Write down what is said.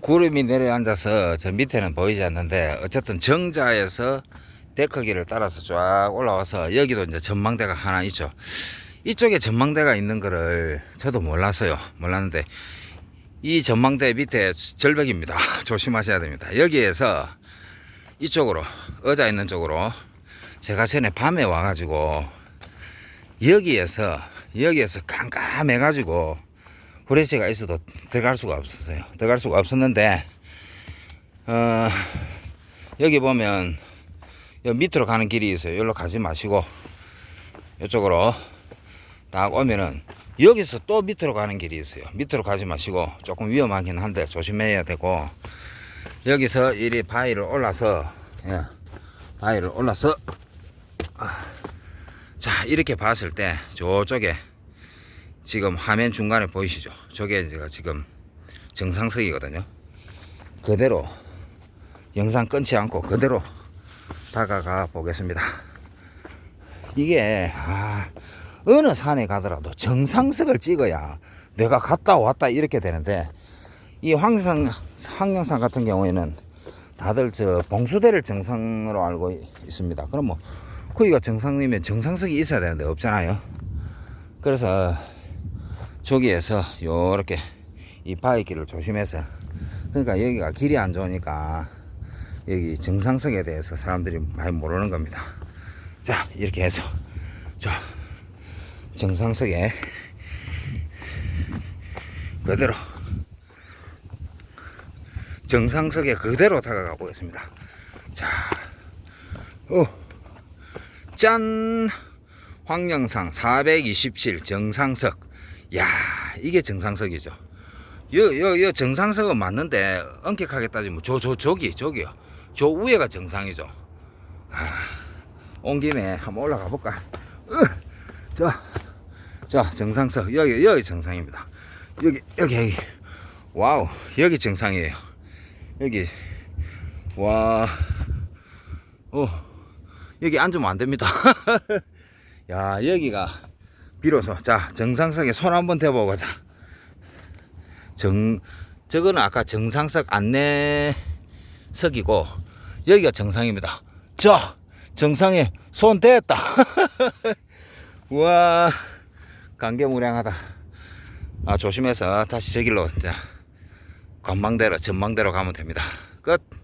구름이 내려앉아서 저 밑에는 보이지 않는데 어쨌든 정자에서 데크길을 따라서 쫙 올라와서 여기도 이제 전망대가 하나 있죠. 이쪽에 전망대가 있는 거를 저도 몰랐어요. 몰랐는데 이 전망대 밑에 절벽입니다. 조심하셔야 됩니다. 여기에서 이쪽으로 의자 있는 쪽으로 제가 전에 밤에 와가지고 여기에서 여기에서 깜깜해가지고 후레쉬가 있어도 들어갈 수가 없었어요. 들어갈 수가 없었는데 어, 여기 보면 여 밑으로 가는 길이 있어요. 여기로 가지 마시고 이쪽으로 딱 오면은 여기서 또 밑으로 가는 길이 있어요. 밑으로 가지 마시고 조금 위험하긴 한데 조심해야 되고 여기서 이리 바위를 올라서 예, 바위를 올라서 아, 자 이렇게 봤을 때 저쪽에 지금 화면 중간에 보이시죠? 저게 제가 지금 정상석이거든요. 그대로 영상 끊지 않고 그대로 다가가 보겠습니다. 이게 아, 어느 산에 가더라도 정상석을 찍어야 내가 갔다 왔다 이렇게 되는데 이 황성 황령산 같은 경우에는 다들 저 봉수대를 정상으로 알고 있습니다. 그럼 뭐 거기가 정상이면 정상석이 있어야 되는데 없잖아요. 그래서 저기에서 요렇게 이 바위길을 조심해서 그러니까 여기가 길이 안 좋으니까 여기 정상석에 대해서 사람들이 많이 모르는 겁니다. 자 이렇게 해서 자 정상석에 그대로 정상석에 그대로 다가가 보겠습니다. 자, 오, 짠! 황령상 427 정상석. 야, 이게 정상석이죠. 여, 여, 여 정상석은 맞는데 엄격하게 따지면 저, 저, 저기, 저기요. 저 위에가 정상이죠. 아, 온 김에 한번 올라가 볼까? 으, 자, 자, 정상석. 여기, 여기 정상입니다. 여기, 여기, 여기. 와우, 여기 정상이에요. 여기, 와, 오, 여기 앉으면 안 됩니다. 야, 여기가 비로소, 자, 정상석에 손 한번 대보고 가자. 정, 저거는 아까 정상석 안내석이고, 여기가 정상입니다. 자, 정상에 손 댔다. 와, 감개무량하다. 아, 조심해서 다시 저 길로, 자, 관망대로, 전망대로 가면 됩니다. 끝.